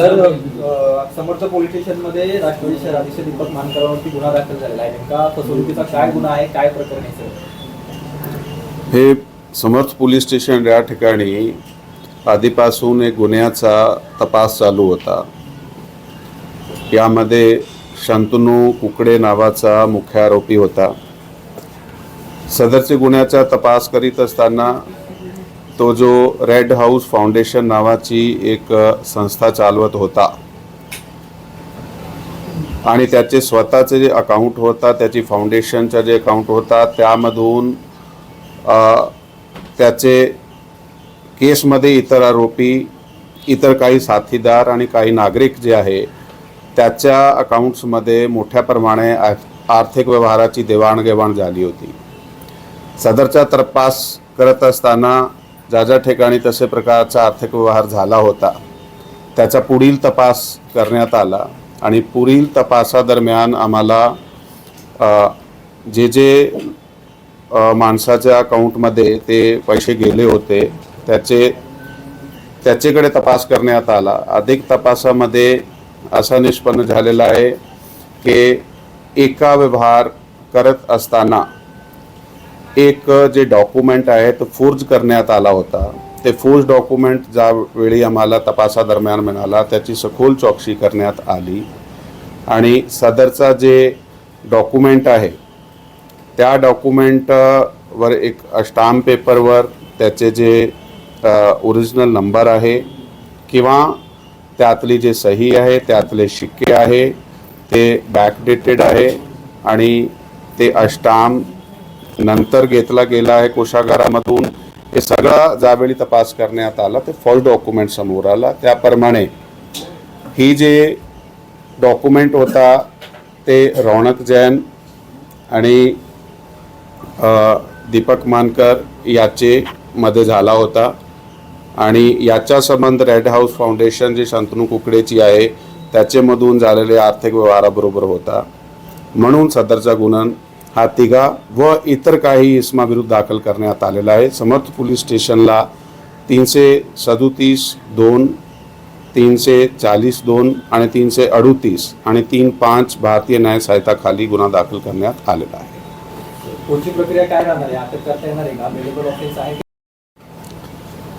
Sir अ, समोरच्या police स्टेशनमध्ये राष्ट्रवादी शहराधीश दीपक मानकरांवरती गुन्हा दाखल झालेला आहे. नेमका फसवणुकीचा काय गुन्हा आहे? काय प्रकरण आहे सर? हे समर्थ पोलीस स्टेशन या ठिकाणी आधीपासून एक गुन्ह्याचा तपास चालू होता. यामध्ये शांतनू कुकडे नावाचा मुख्य आरोपी होता. सदरचे गुन्ह्याचा तपास करीत असताना तो जो रेड हाऊस फाउंडेशन नावाची एक संस्था चालवत होता. आणि त्याचे स्वतःचे जे अकाउंट होता त्याची फाउंडेशनचा जे अकाउंट होता त्यामधून त्याचे केसमध्ये इतर आरोपी इतर काही साथीदार आणि काही नागरिक जे आहे त्याच्या अकाउंट्समध्ये मोठ्या प्रमाणे आर्थिक व्यवहाराची देवाणघेवाण झाली होती. सदरचा तपास करत असताना ज्या ज्या ठिकाणी तसे प्रकारचा आर्थिक व्यवहार झाला होता त्याचा पुढील तपास करण्यात आला आणि पुढील तपासादरम्यान आम्हाला जे जे माणसाच्या अकाउंटमध्ये ते पैसे गेले होते त्याचे त्याच्याकडे तपास करण्यात आला. अधिक तपासामध्ये असा निष्पन्न झालेला आहे की एका व्यवहार करत असताना एक जे डॉक्युमेंट आहे तो फोर्ज करण्यात आला होता. ते फोर्ज डॉक्युमेंट ज्यावेळी आम्हाला तपासादरम्यान मिळाला त्याची सखोल चौकशी करण्यात आली. आणि सदरचा जे डॉक्युमेंट आहे त्या डॉक्युमेंटवर एक स्टाम्प पेपरवर त्याचे जे ओरिजिनल नंबर आहे किंवा त्यातली जे सही आहे त्यातले शिक्के आहे ते बॅकडेटेड आहे आणि ते अष्टाम नंतर घेतला गेला आहे कोशागारामधून हे सगळा ज्यावेळी तपास करण्यात आला ते फॉल्स डॉक्युमेंट समोर आला. त्याप्रमाणे ही जे डॉक्युमेंट होता ते रौनक जैन आणि दीपक मानकर याचे मध्ये झाला होता. आणि याचा संबंध रेड हाऊस फाउंडेशन जी शांतनू कुकडेची आहे त्याच्यामधून झालेले आर्थिक व्यवहाराबरोबर होता. म्हणून सदरचा गुन्हा हा तिघा व इतर काही इसमाविरुद्ध दाखल करण्यात आलेला आहे. समर्थ पोलीस स्टेशनला तीनशे सदोतीस दोन तीनशे चाळीस दोन आणि तीनशे अडुतीस आणि तीन पाच भारतीय न्याय सहायताखाली गुन्हा दाखल करण्यात आलेला आहे. पुढची प्रक्रिया काय राहणार आहे?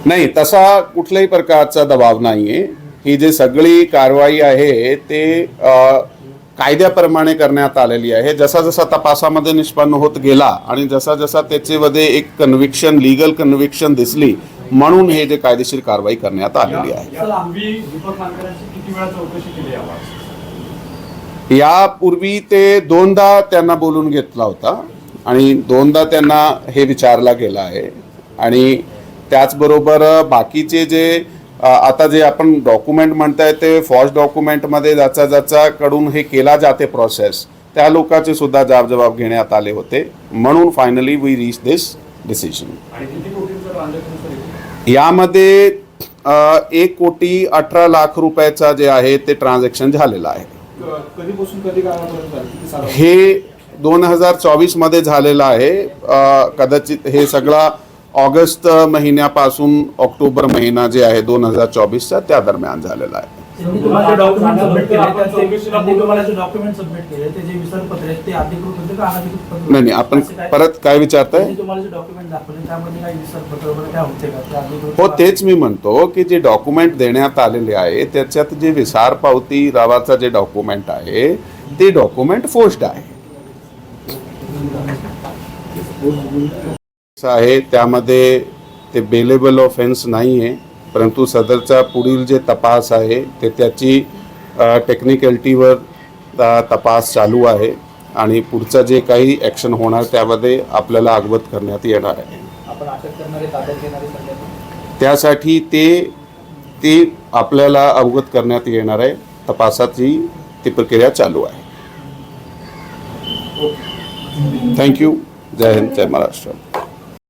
नाही तसा कुठल्याही प्रकारचा दबाव नाही आहे ही जी सगळी कारवाई आहे ते अ, कायद्याप्रमाणे करण्यात आलेली आहे. जसा जसा तपासामध्ये निष्पन्न होत गेला आणि जसा जसा त्याच्यामध्ये एक कन्व्हिक्शन लिगल कन्व्हिक्शन दिसली म्हणून हे जे कायदेशीर कारवाई करण्यात आलेली आहे. यापूर्वी ते दोनदा त्यांना बोलून घेतला होता आणि दोनदा त्यांना हे विचारला गेला आहे. आणि त्याचबरोबर बाकीचे जे आता जे आपण डॉक्युमेंट म्हणताय ते फॉर्स डॉक्युमेंटमध्ये ज्याचा ज्याच्याकडून हे केला जाते प्रोसेस त्या लोकांचे सुद्धा जाब जबाब घेण्यात आले होते. म्हणून finally we reach this decision यामध्ये एक कोटी अठरा लाख रुपयाचा जे आहे ते ट्रान्झॅक्शन झालेलं आहे. हे दोन हजार चोवीसमध्ये झालेलं आहे. कदाचित हे सगळा ऑगस्ट महिन्यापासून ऑक्टोबर महिना जे आहे दोन हजार चोवीसचा त्या दरम्यान झालेला आहे. नाही नाही आपण परत काय विचारताय? हो तेच मी म्हणतो की जे डॉक्युमेंट देण्यात आलेले आहे त्याच्यात जे विसार पावती नावाचा जे डॉक्युमेंट आहे ते डॉक्युमेंट फोस्ट आहे. आहे त्यामध्ये ते बेलेबल ऑफेन्स नाही आहे परंतु सदरचा पुढील जे तपास आहे ते त्याची टेक्निकॅलिटीवर तपास चालू आहे आणि पुढचं जे काही ॲक्शन होणार त्यामध्ये आपल्याला अवगत करण्यात येणार आहे. त्यासाठी ते ते आपल्याला अवगत करण्यात येणार आहे. तपासाची ती प्रक्रिया चालू आहे. थँक्यू जय हिंद जय महाराष्ट्र.